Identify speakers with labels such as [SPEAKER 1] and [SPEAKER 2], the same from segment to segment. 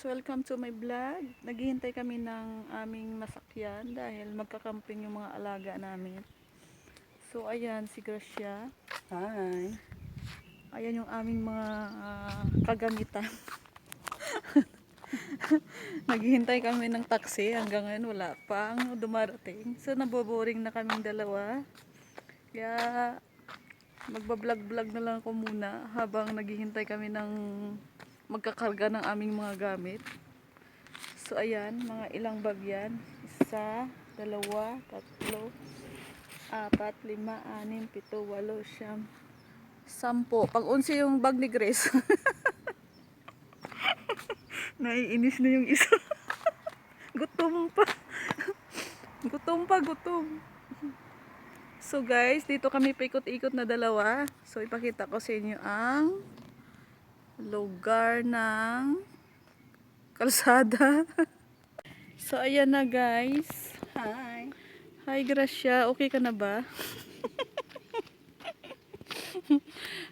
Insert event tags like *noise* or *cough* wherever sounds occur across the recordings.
[SPEAKER 1] welcome to my vlog. Naghihintay kami ng aming masakyan dahil magkakamping yung mga alaga namin. So ayan si Gracia.
[SPEAKER 2] Hi.
[SPEAKER 1] Ayan yung aming mga ah, kagamitan. *laughs* Naghihintay kami ng taxi hanggang ngayon wala pa ang dumarating. So naboboring na kaming dalawa. Kaya magbablog-vlog na lang ako muna habang naghihintay kami ng magkakarga ng aming mga gamit. So ayan, mga ilang bag yan. Isa, dalawa, tatlo, apat, lima, anim, pito, walo, siyam, sampo. Pang-unsi yung bag ni Grace. *laughs* Naiinis na yung isa. *laughs* gutom pa. *laughs* gutom pa, gutom. So guys, dito kami paikot-ikot na dalawa. So ipakita ko sa inyo ang lugar ng kalsada. *laughs* so ayan na guys.
[SPEAKER 2] Hi.
[SPEAKER 1] Hi Gracia, okay ka na ba? *laughs*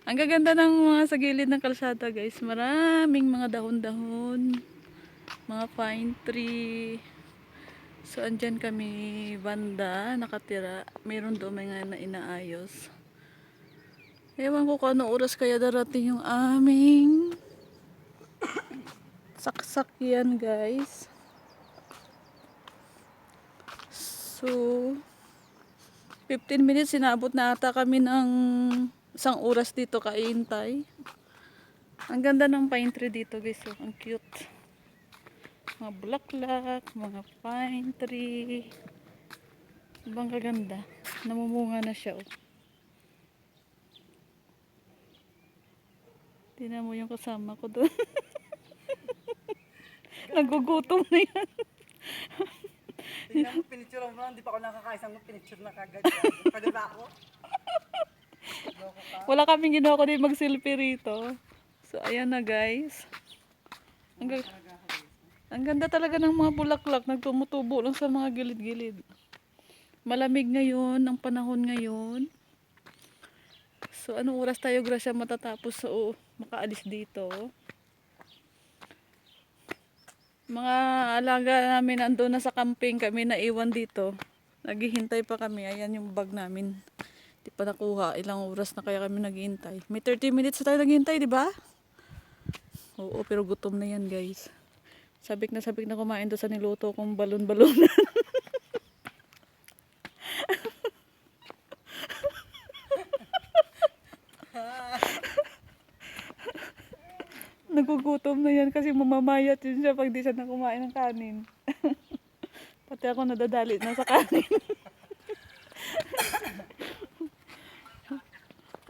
[SPEAKER 1] Ang gaganda ng mga sa gilid ng kalsada guys. Maraming mga dahon-dahon. Mga pine tree. So andyan kami banda nakatira. Meron doon mga na inaayos. Ewan ko kung oras kaya darating yung aming saksak yan guys. So, 15 minutes sinabot na ata kami ng isang oras dito kaintay. Ang ganda ng pine tree dito guys. Oh. Ang cute. Mga bulaklak, mga pine tree. Ibang kaganda. Namumunga na siya. Oh. Tingnan mo yung kasama ko doon. *laughs* Nagugutom na yan.
[SPEAKER 2] Tingnan mo, pinicture mo lang. Hindi pa ako nakakaisang mo, pinicture na kagad. *laughs* Pwede ba ako?
[SPEAKER 1] Wala kaming ginawa ko din mag-selfie rito. So, ayan na guys. Ang, ga- ang ganda talaga ng mga bulaklak. Nagtumutubo lang sa mga gilid-gilid. Malamig ngayon, ang panahon ngayon. So, anong oras tayo, Gracia, matatapos so, makaalis dito? Mga alaga namin andun na sa camping kami naiwan dito. Naghihintay pa kami. Ayan yung bag namin. Di pa nakuha. Ilang oras na kaya kami naghihintay. May 30 minutes na tayo naghihintay, di ba? Oo, pero gutom na yan, guys. Sabik na sabik na kumain doon sa niluto kong balon-balon. *laughs* Nagugutom na yan kasi mamamayat yun siya pag di siya na kumain ng kanin. *laughs* Pati ako nadadali na sa kanin. *laughs*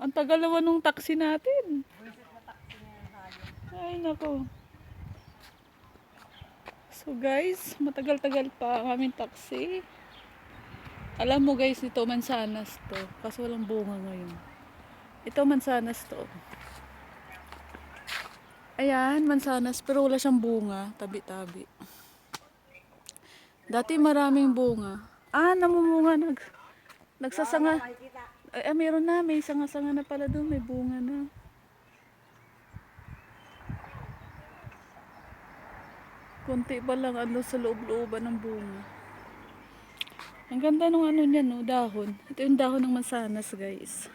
[SPEAKER 1] Ang tagal nung taxi natin. Ay, nako. So guys, matagal-tagal pa ang aming taxi. Alam mo guys, ito mansanas to. Kaso walang bunga ngayon. Ito mansanas to. Ayan, mansanas. Pero wala siyang bunga. Tabi-tabi. Dati maraming bunga. Ah, namumunga. Nag, nagsasanga. Ay, ah, meron na. May sanga-sanga na pala doon. May bunga na. Kunti pa lang ano sa loob-looban ng bunga. Ang ganda ng ano niya, no, dahon. Ito yung dahon ng mansanas, guys.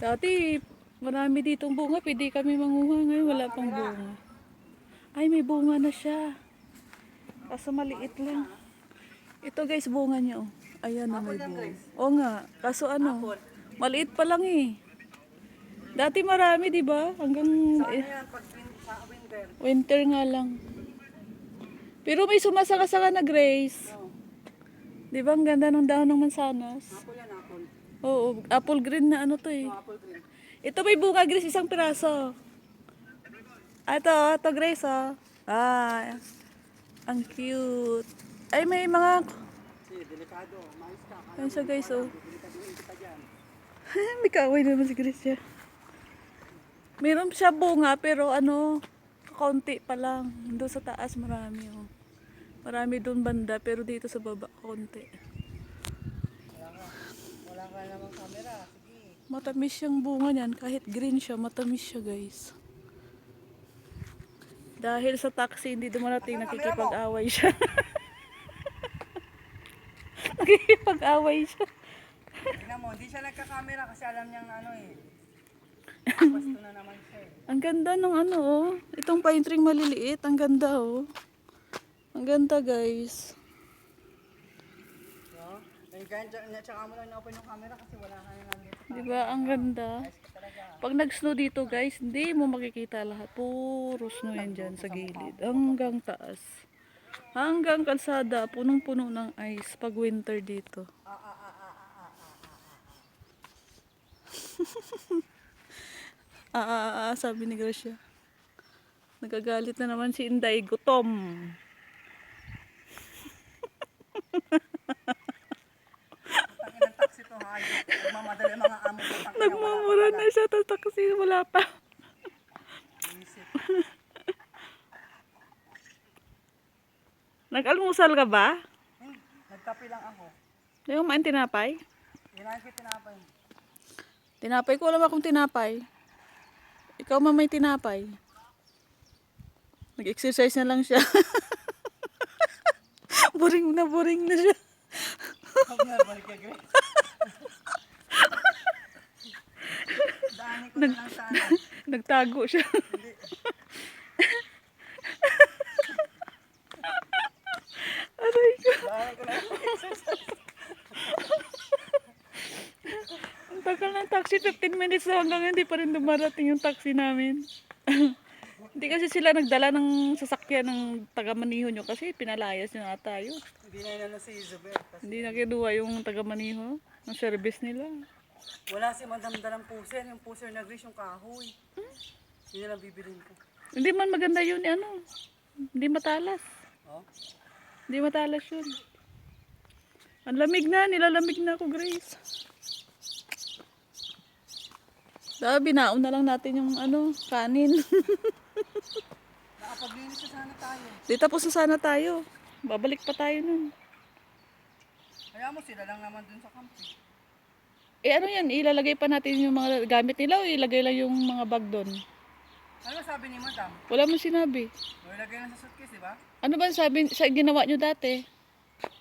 [SPEAKER 1] Dati, marami ditong bunga. Pwede kami manguha. Ngayon, wala pang bunga. Ay, may bunga na siya. Kaso maliit lang. Ito, guys, bunga niya, oh. Ayan na may bunga. Oo nga. Kaso ano, maliit pa lang eh. Dati marami, di ba? Hanggang eh,
[SPEAKER 2] winter.
[SPEAKER 1] nga lang. Pero may sumasaka-saka na Grace. Di ba ang ganda ng dahon ng mansanas?
[SPEAKER 2] apple yan, apple.
[SPEAKER 1] Oo, apple green na ano to eh.
[SPEAKER 2] Apple green.
[SPEAKER 1] Ito may bunga Grace, isang piraso. Ah, Ito, ito Grace oh. Ah, ang cute. Ay, may mga...
[SPEAKER 2] Delikado. Mais ka.
[SPEAKER 1] Ayun siya guys oh. *laughs* may kaaway naman si Grace siya. Meron siya bunga pero ano, kaunti pa lang. Doon sa taas marami oh. Marami doon banda pero dito sa baba kaunti.
[SPEAKER 2] Wala ka. Wala ka namang camera.
[SPEAKER 1] Matamis yung bunga niyan kahit green siya, matamis siya guys. Dahil sa taxi hindi dumarating, nakikipag-away siya. *laughs* nakikipag-away siya.
[SPEAKER 2] Tingnan mo, hindi siya nagka-camera kasi alam niyang ano eh. *laughs* Pasto na naman siya eh.
[SPEAKER 1] Ang ganda ng ano oh. Itong pine tree maliliit. Ang ganda oh. Ang ganda guys.
[SPEAKER 2] No? Eh, kaya tsaka mo lang na-open yung camera kasi wala ka na.
[SPEAKER 1] Di ba? Ang ganda. Pag nag-snow dito guys, hindi mo makikita lahat. Puro snow yan dyan sa gilid. Hanggang taas. Hanggang kalsada. Punong-puno ng ice pag winter dito. *laughs* Ah, ah, ah, ah, sabi ni Gracia. Nagagalit na naman si Inday. Gutom. *laughs*
[SPEAKER 2] Tangin ng taxi to ha. Nagmamadali mga amo na wala
[SPEAKER 1] Nagmamura na siya. Tapos kasi wala pa. *laughs* Nag-almusal ka ba?
[SPEAKER 2] Hmm, Nagkape lang ako.
[SPEAKER 1] Yung main tinapay?
[SPEAKER 2] Hinahin ko tinapay.
[SPEAKER 1] Tinapay ko alam akong tinapay. Ikaw man may tinapay. Nag-exercise na lang siya. *laughs* boring na boring na siya.
[SPEAKER 2] Na, na lang *laughs* sa ano.
[SPEAKER 1] Nagtago siya. *laughs* Aray ko.
[SPEAKER 2] Na lang *laughs* exercise.
[SPEAKER 1] Ang tagal ng taxi, 15 minutes na hanggang hindi pa rin dumarating yung taxi namin. hindi kasi sila nagdala ng sasakyan ng taga-maniho nyo kasi pinalayas nyo na tayo.
[SPEAKER 2] Hindi na yun si Isabel. Kasi
[SPEAKER 1] Hindi na kinuha yung taga-maniho ng service nila.
[SPEAKER 2] Wala si Madam Dalang puser. Yung puser na Grace, yung kahoy. Yun na lang bibilin ko.
[SPEAKER 1] Hindi man maganda yun, eh, ano. Hindi matalas.
[SPEAKER 2] Oh?
[SPEAKER 1] Hindi matalas yun. Ang lamig na, nilalamig na ako, Grace. Dapat binaon na lang natin yung ano, kanin. *laughs*
[SPEAKER 2] Nakapaglinis na sana tayo.
[SPEAKER 1] Di tapos na sana tayo. Babalik pa tayo nun.
[SPEAKER 2] Kaya mo sila lang naman dun sa camping.
[SPEAKER 1] Eh ano yan, ilalagay pa natin yung mga gamit nila o ilagay lang yung mga bag doon?
[SPEAKER 2] Ano sabi ni Madam?
[SPEAKER 1] Wala mo sinabi.
[SPEAKER 2] O ilagay lang sa suitcase, di ba?
[SPEAKER 1] Ano ba sabi sa ginawa nyo dati?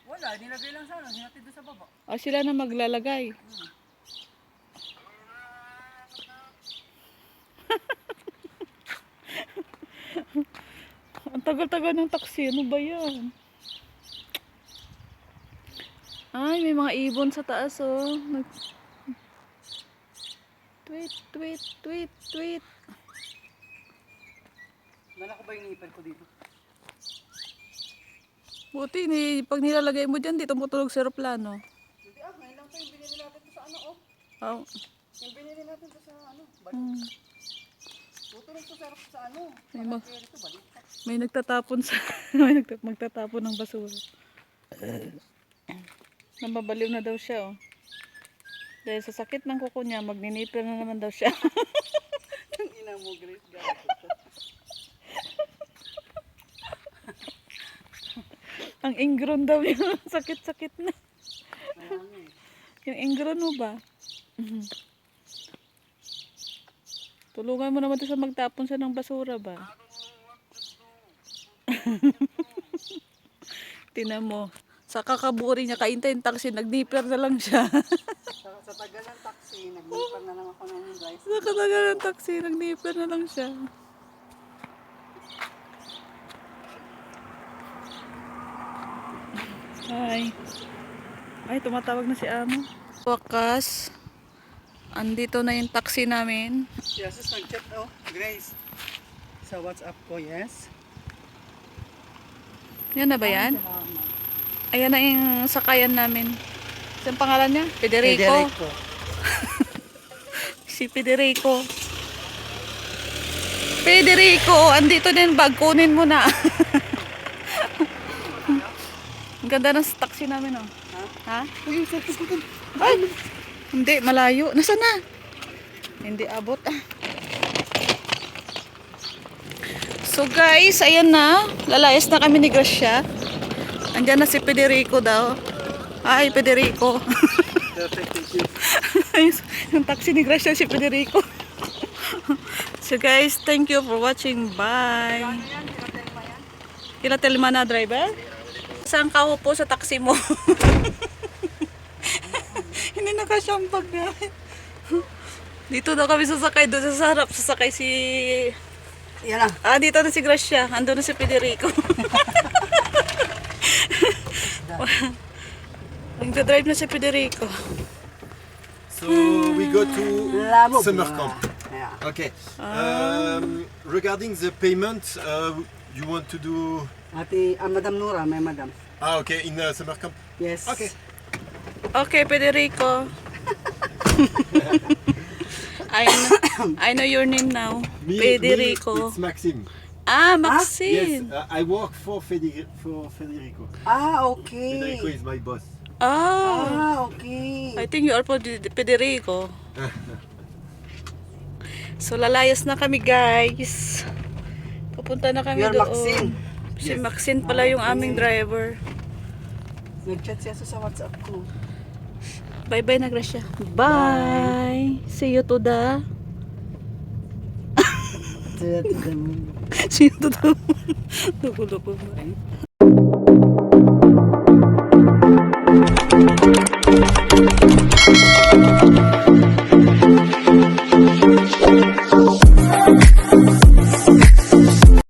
[SPEAKER 2] Wala, nilagay lang sana. Hinatid doon sa baba.
[SPEAKER 1] Ah, sila na maglalagay. *laughs* Ang tagal-tagal ng taxi. Ano ba yan? Ay, may mga ibon sa taas, oh. Nag... Tweet, tweet, tweet, tweet.
[SPEAKER 2] Dala ko ba yung ipad ko dito?
[SPEAKER 1] Buti, ni, pag nilalagay mo dyan, dito matulog sa aeroplano.
[SPEAKER 2] Hindi ah, ngayon lang to yung binili natin to sa ano oh.
[SPEAKER 1] Oh.
[SPEAKER 2] Yung binili natin to sa ano. Balik.
[SPEAKER 1] Hmm.
[SPEAKER 2] Tutulog to sa, sa ano.
[SPEAKER 1] May mag-
[SPEAKER 2] dito, balik.
[SPEAKER 1] May nagtatapon sa *laughs* may nagta- magtatapon ng basura. *coughs* Nababaliw na daw siya oh. Dahil sa sakit ng kuko niya, magninipil na naman daw siya. *laughs*
[SPEAKER 2] Ang ina mo, Grace.
[SPEAKER 1] Ang ingron daw niya. *laughs* Sakit-sakit na. Yung ingron mo ba? Mhm. Tulungan mo naman to sa magtapon siya ng basura ba? *laughs* Tinan mo. Sa kakaburi niya, kaintay yung taxi, nag-nipper na lang siya.
[SPEAKER 2] Sa, sa tagal ng taxi, nagnipan na lang ako ng guys.
[SPEAKER 1] Sa katagal ng taxi, nag-nipper na lang siya. Hi. Ay, tumatawag na si Amo. Wakas, andito na yung taxi namin.
[SPEAKER 2] Yes, sis, nag-chat oh. Grace. Sa WhatsApp ko, yes.
[SPEAKER 1] Yan na ba yan?
[SPEAKER 2] Salamat.
[SPEAKER 1] Ayan na yung sakayan namin. Saan pangalan niya? Federico.
[SPEAKER 2] Federico. *laughs*
[SPEAKER 1] Si Federico. Federico, andito din bag. Kunin mo na. *laughs* Ang ganda ng taxi namin, oh.
[SPEAKER 2] Ha?
[SPEAKER 1] Ha? Ay! Hindi, malayo. Nasaan na? Hindi abot, ah. So guys, ayan na. Lalayas na kami ni Gracia. Andyan na si Federico daw. Ay, Federico. *laughs* Yung taxi ni Gracia si Federico. *laughs* So guys, thank you for watching. Bye. Kila Telma na driver? Saan ka po sa taxi mo? *laughs* Hindi nakasyambag na. Dito na kami sasakay. Doon sa harap sasakay si...
[SPEAKER 2] Yan na.
[SPEAKER 1] Ah, dito na si Gracia. Ando na si Federico. *laughs* Nagdadrive na si Federico.
[SPEAKER 3] So we go to
[SPEAKER 2] Labo.
[SPEAKER 3] summer camp.
[SPEAKER 2] Yeah.
[SPEAKER 3] Okay. Um, regarding the payment, uh, you want to do
[SPEAKER 2] Ate, ah, Madam Nora, may Madam.
[SPEAKER 3] ah okay in uh, summer camp.
[SPEAKER 2] Yes.
[SPEAKER 3] Okay.
[SPEAKER 1] Okay, Federico. *laughs* I know, I know your name now.
[SPEAKER 3] Me,
[SPEAKER 1] Federico.
[SPEAKER 3] Me, it's Maxime.
[SPEAKER 1] Ah,
[SPEAKER 3] Yes,
[SPEAKER 1] Maxine.
[SPEAKER 3] uh, I work for Federico. For Federico.
[SPEAKER 2] Ah, okay.
[SPEAKER 3] Federico is my boss.
[SPEAKER 1] Ah,
[SPEAKER 2] Ah, okay.
[SPEAKER 1] I think you are for Fed- Federico. *laughs* So, lalayas na kami, guys. Pupunta na kami
[SPEAKER 2] You're
[SPEAKER 1] doon.
[SPEAKER 2] Maxine.
[SPEAKER 1] Si
[SPEAKER 3] Yes.
[SPEAKER 1] Maxine pala yung aming driver.
[SPEAKER 2] Nag-chat siya sa WhatsApp ko.
[SPEAKER 1] Bye-bye na, Gracia. Bye. See you to the... Це я додому. Чи я додому? Добу до побачення. Thank you.